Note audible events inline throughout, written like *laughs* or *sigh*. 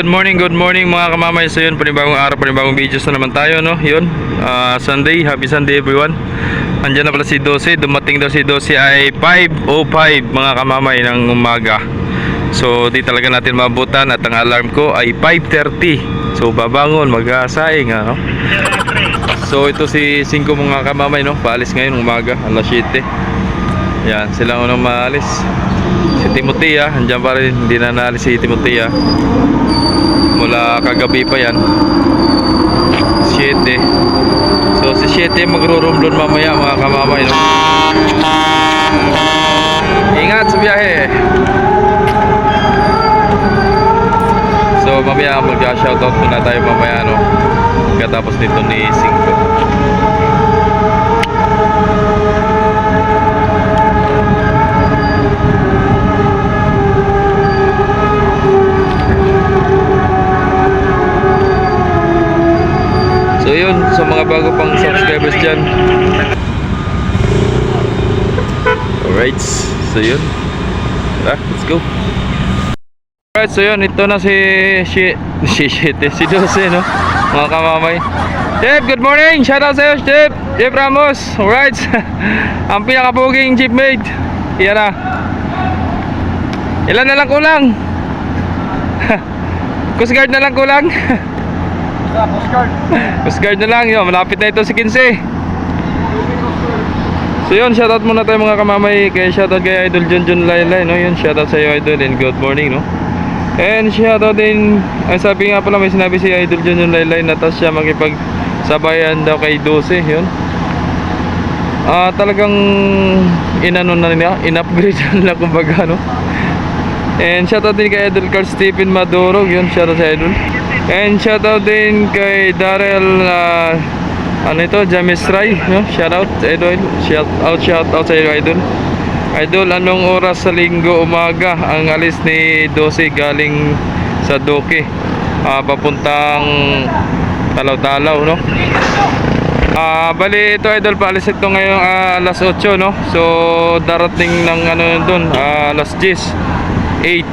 good morning, good morning mga kamamay. So yun, panibagong araw, panibagong videos na naman tayo, no? Yun, ah, Sunday, happy Sunday everyone. Andiyan na pala si 12, dumating daw si 12 ay 5.05 mga kamamay ng umaga. So di talaga natin mabutan at ang alarm ko ay 5.30. So babangon, mag-asaing, ano? So ito si 5 mga kamamay, no? Paalis ngayon umaga, alas 7. Yan, sila unang maalis. Timothy ah, andyan pa rin, hindi na si Timothy ah. Mula kagabi pa yan. 7. So si 7 magro-rumblon mamaya mga kamamay no. Ingat sa biyahe. So mamaya mag-shoutout muna tayo mamaya no. Katapos nito ni 5. Yun, sa mga bago pang subscribers dyan. Alright, so yun. Tara, let's go. Alright, so yun, ito na si *laughs* si si eh, si Jose, no? Mga kamamay. Jeff, good morning! Shout out sa'yo, Jeff! Jeff Ramos! Alright! *laughs* Ang pinakapuging jeepmate. Yan na. Ilan na lang kulang? *laughs* Coast Guard na lang kulang? Coast Guard na lang yun, malapit na ito si 15 So yun, shoutout muna tayo mga kamamay Kaya shoutout kay Idol John John Laylay no? Yun, shoutout sa iyo Idol and good morning no? And shoutout din Ay sabi nga pala may sinabi si Idol John John Laylay Na tas siya makipag sabayan daw kay 12 Yun Ah, talagang inano na nila, in-upgrade *laughs* na nila kumbaga no. And shoutout din kay Idol Carl Stephen Maduro, yun shoutout sa Idol. And shoutout din kay Darrell ah, ano ito, James Rai, no? Shoutout Idol, shoutout shoutout sa iyo Idol. Idol, anong oras sa linggo umaga ang alis ni 12 galing sa Doke? Ah, papuntang Talaw-Talaw, no? Ah, bali ito idol paalis ito ngayong ah, alas 8 no. So darating ng ano doon, ah, alas 10, 8,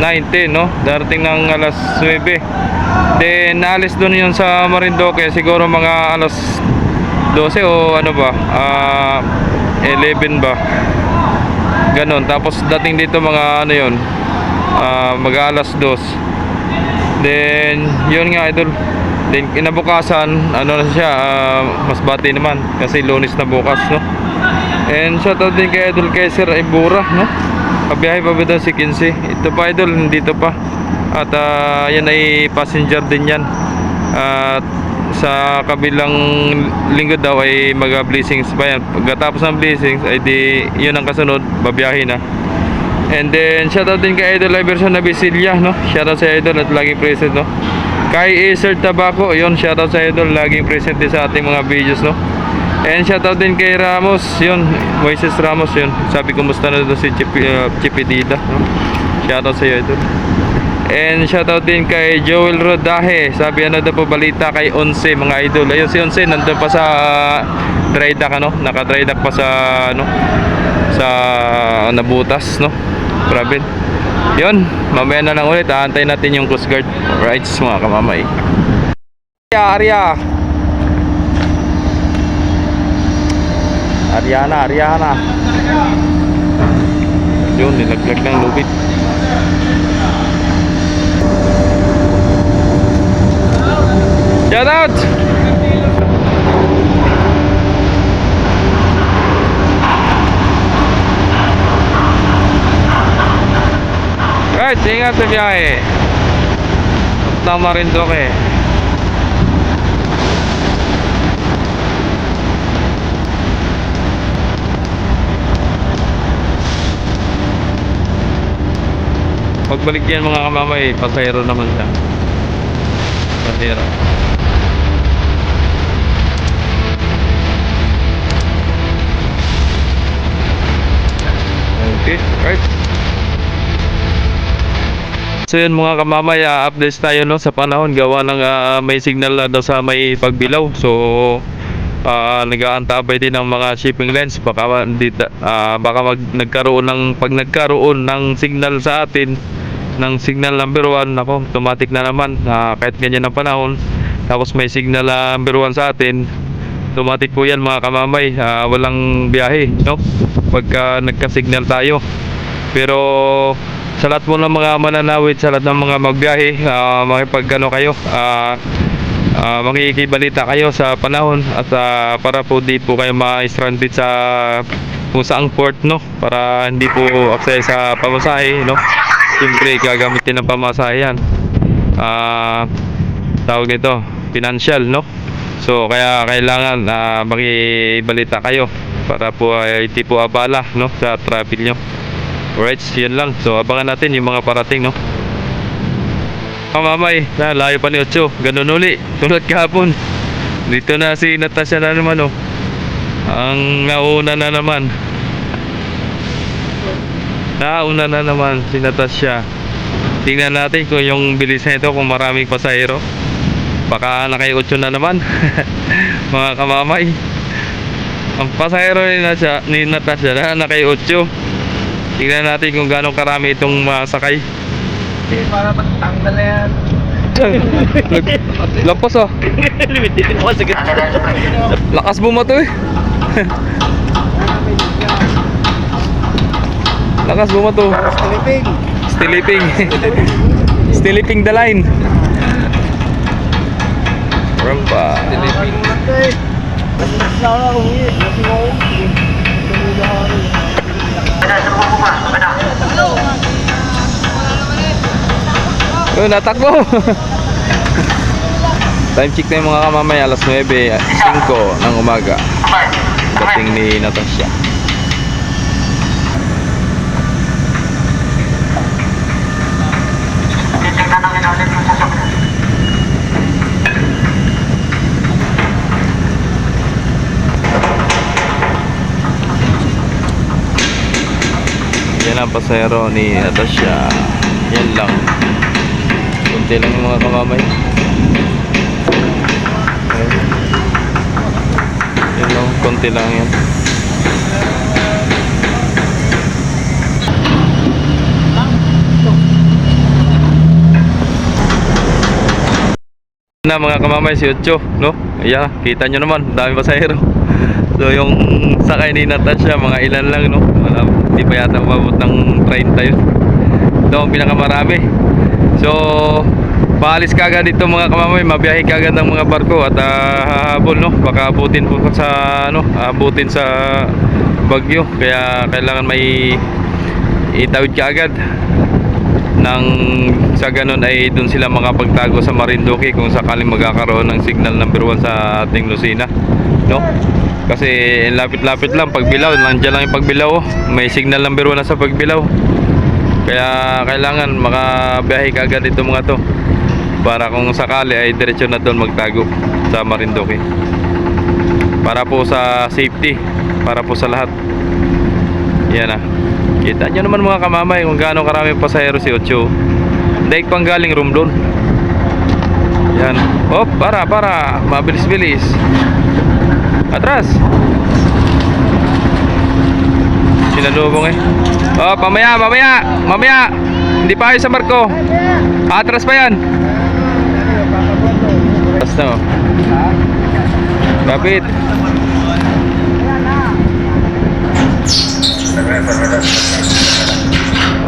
9, 10 no. Darating ng alas 9. Then naalis doon yun sa Marindoque siguro mga alas 12 o ano ba? Ah, 11 ba? Ganon. Tapos dating dito mga ano yun, ah, mag alas 2. Then, yun nga idol. Then, kinabukasan, ano na siya, ah, mas bati naman. Kasi lunis na bukas, no? And shoutout din kay Idol Kaiser Ibura, no? Pabiyahe pa ba daw si 15? Ito pa Idol, dito pa. At ah, yan ay passenger din yan. At sa kabilang linggo daw ay mag-blessings pa yan. Pagkatapos ng blessings, ay di, yun ang kasunod, babiyahe na. And then, shoutout din kay Idol Iverson na Bisilia, no? Shoutout sa Idol at laging present, no? Kay Acer Tabaco, yun, shoutout sa Idol, laging present din sa ating mga videos, no? And shoutout din kay Ramos, yun, Moises Ramos, yun. Sabi, kumusta na doon si Chipi, uh, Chipidida, no? Shoutout sa iyo, Idol. And shoutout din kay Joel Rodaje. Sabi ano daw po balita kay Onse mga idol. Ayun si Onse nandun pa sa uh, dry dock ano, naka dry dock pa sa ano sa nabutas no. Grabe. Yun, mamaya na lang ulit aantay natin yung Coast Guard rights mga kamamay. Arya, Arya. Ariana, Ariana. Yun, nilaglag ng lubid. Shout out! Right, ingat sa biyahe. Tama rin doon eh. Pagbalik yan mga kamamay, pasayro naman siya. Pasayro. Okay, right. So yun mga kamamay, uh, updates tayo no sa panahon gawa ng ah, may signal na daw sa may pagbilaw. So ah, nag-aantabay din ng mga shipping lines baka ah, baka mag, nagkaroon ng pag nagkaroon ng signal sa atin ng signal number 1 nako automatic na naman na kahit ganyan ang panahon tapos may signal number 1 sa atin automatic po yan mga kamamay ah, walang biyahe no? Pagka nagka-signal tayo. Pero sa lahat po ng mga mananawid sa lahat ng mga magbiyahe uh, makipag ano kayo ah Ah, makikibalita kayo sa panahon at ah, para po di po kayo ma-stranded sa kung saang port no? Para hindi po access sa pamasahe no siyempre gagamitin ng pamasahe yan ah tawag nito financial no so kaya kailangan na makibalita kayo para po ay hindi po abala no sa travel nyo alright yun lang so abangan natin yung mga parating no Kamamay, na layo pa ni Ocho. Ganun uli. Tulad kahapon. Dito na si Natasha na naman oh. Ang nauna na naman. Nauna na naman si Natasha. Tingnan natin kung yung bilis nito kung maraming pasahero. Baka nakay 8 na naman. *laughs* Mga kamamay. Ang pasahero ni Natasha, ni Natasha na nakay 8. Tingnan natin kung gaano karami itong masakay. *laughs* Para magtanggal na yan. Lampas ah. Ganito. Lakas bumato eh. *laughs* Lakas bumato. Sleeping. Stiliping. *laughs* Stiliping the line. Ako rin. Oh, natakbo. *laughs* Time check na yung mga kamamay alas 9, 5 ng umaga. Dating ni Natasha. Ang pasahero ni Natasha. Yan lang. Kunti lang yung mga kamamay. Yan lang, konti lang yan. na mga kamamay si Ocho, no? Ayan, kita nyo naman, dami pasahero. *laughs* So yung sakay ni Natasha, mga ilan lang, no? Hindi pa yata umabot ng 30 yun. Ito ang pinakamarami. So, paalis kagad dito mga kamamay, mabiyahe kagad ng mga barko at ah, hahabol, no? Baka abutin po sa, ano, abutin sa bagyo. Kaya kailangan may itawid kagad nang sa ganun ay doon sila makapagtago sa Marinduque kung sakaling magkakaroon ng signal number 1 sa ating Lucena no? Kasi lapit-lapit lang pagbilaw nandiyan lang yung pagbilaw oh. may signal number 1 na sa pagbilaw. Kaya kailangan makabiyahe kagad ito mga to. Para kung sakali ay diretso na doon magtago sa Marinduque. Para po sa safety para po sa lahat. Yan ah. Kita nyo naman mga kamamay kung gaano karami pasahero si Ocho. Daig pang galing room doon. Yan. Oh para para. Mabilis bilis atras sinalubong eh. Oh mamaya mamaya mamaya. Hindi pa kayo sa barko. Atras pa yan. Atras na oh. Kapit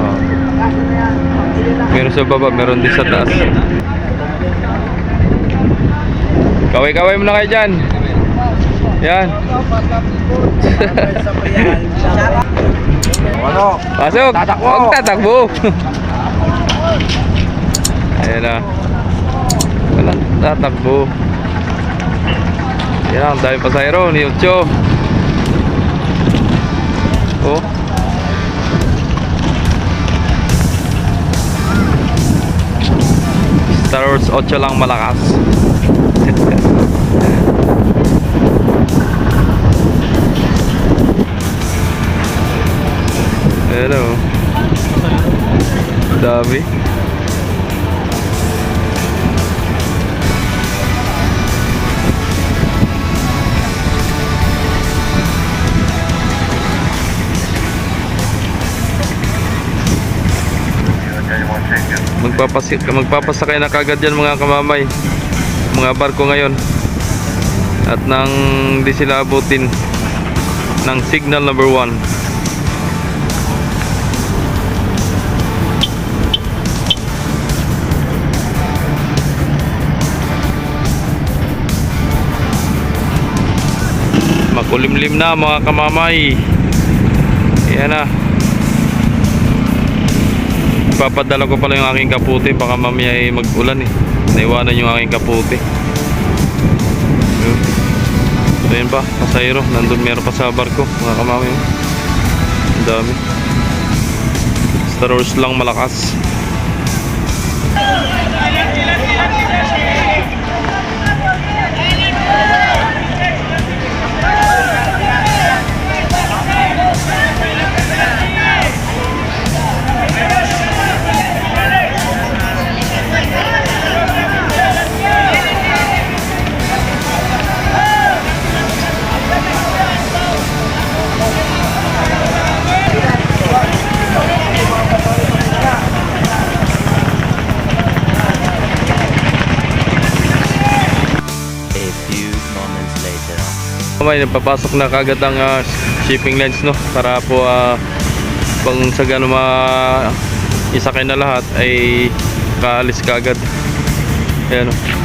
Oh. Sa baba, meron din sa taas. Kaway-kaway mo na kayo dyan. Yan. Ano? Pasok. Tatakbo. Huwag tatakbo. Ayan na. Walang tatakbo. Yan ang dami pasayro ni Ocho. Oh. Star Wars 8 lang malakas. Dami. magpapasi magpapasakay na kagad yan mga kamamay. Mga barko ngayon. At nang di sila abutin ng signal number 1 makulimlim na mga kamamay yan na Ipapadala ko pala yung aking kaputi baka mamaya ay mag-ulan eh. Naiwanan yung aking kaputi. So yun pa, pasayro. Nandun meron pa sa barko. Mga kamami. oh. Ang dami. Star Wars lang malakas. May napapasok na kagad ang ah, shipping lines no para po ah, pang sa gano ma isakay na lahat ay kaalis kagad. Ayan oh.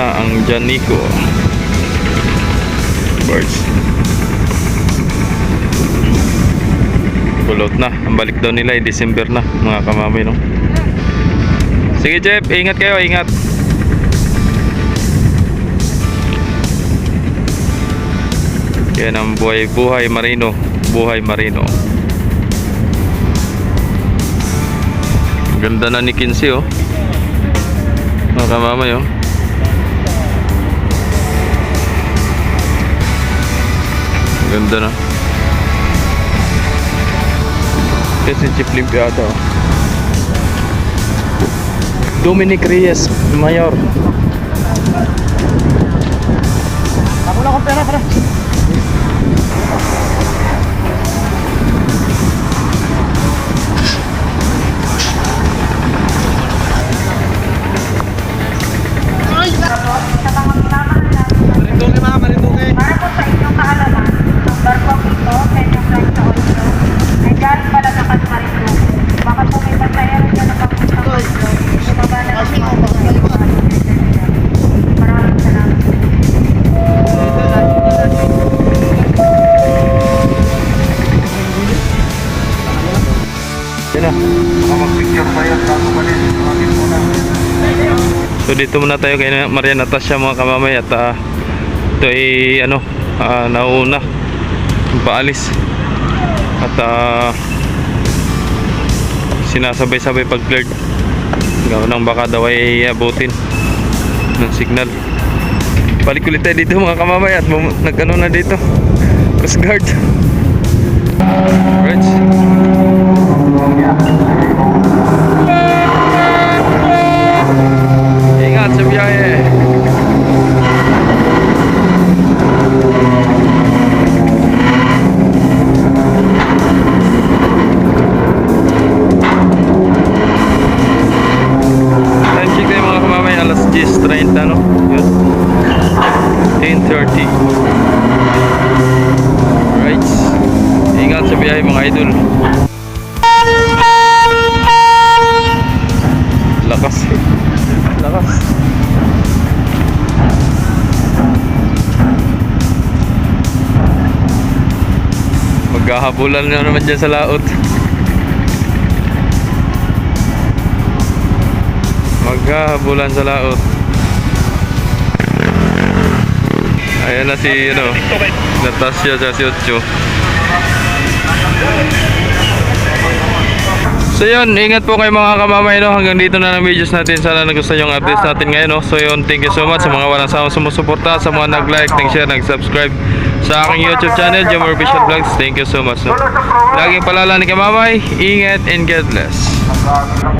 Na ang Janico. Birds. Kulot na. Ang balik daw nila ay December na Mga kamamay no? Sige Jeff, ingat kayo, ingat. Yan ang buhay, buhay marino Buhay marino. Ganda na ni Kinsey oh. Mga kamamay oh Ganda na. Kasi Jeep Limpiado. Dominic Reyes, Mayor. Na. So dito muna tayo kay Maria Natasha mga kamamay at ah, ito ay ano, ah, nauna. Paalis. At ah, sinasabay-sabay pag cleared gawa ng baka daw ay abutin ng signal. Balik ulit tayo dito mga kamamay at nag-ano na dito. Coast Guard. Right. Ingat sa biyahe. Time check tayo mga kamamay, alas 10.30 no? Yun. 10.30 Right. Ingat sa biyahe mga idol. Maghahabulan na naman dyan sa laot. Maghahabulan sa laot. Ayan na si ano, Natasha sa si Ocho. So yun, ingat po kayo mga kamamay no. Hanggang dito na lang videos natin. Sana nagustuhan yung updates natin ngayon no. So yun, thank you so much sa mga walang sawang sumusuporta, sa mga nag-like, nag-share, nag-subscribe sa aking YouTube channel, Jomar Official Vlogs. Thank you so much no. Laging palala ni kamamay, ingat and God bless.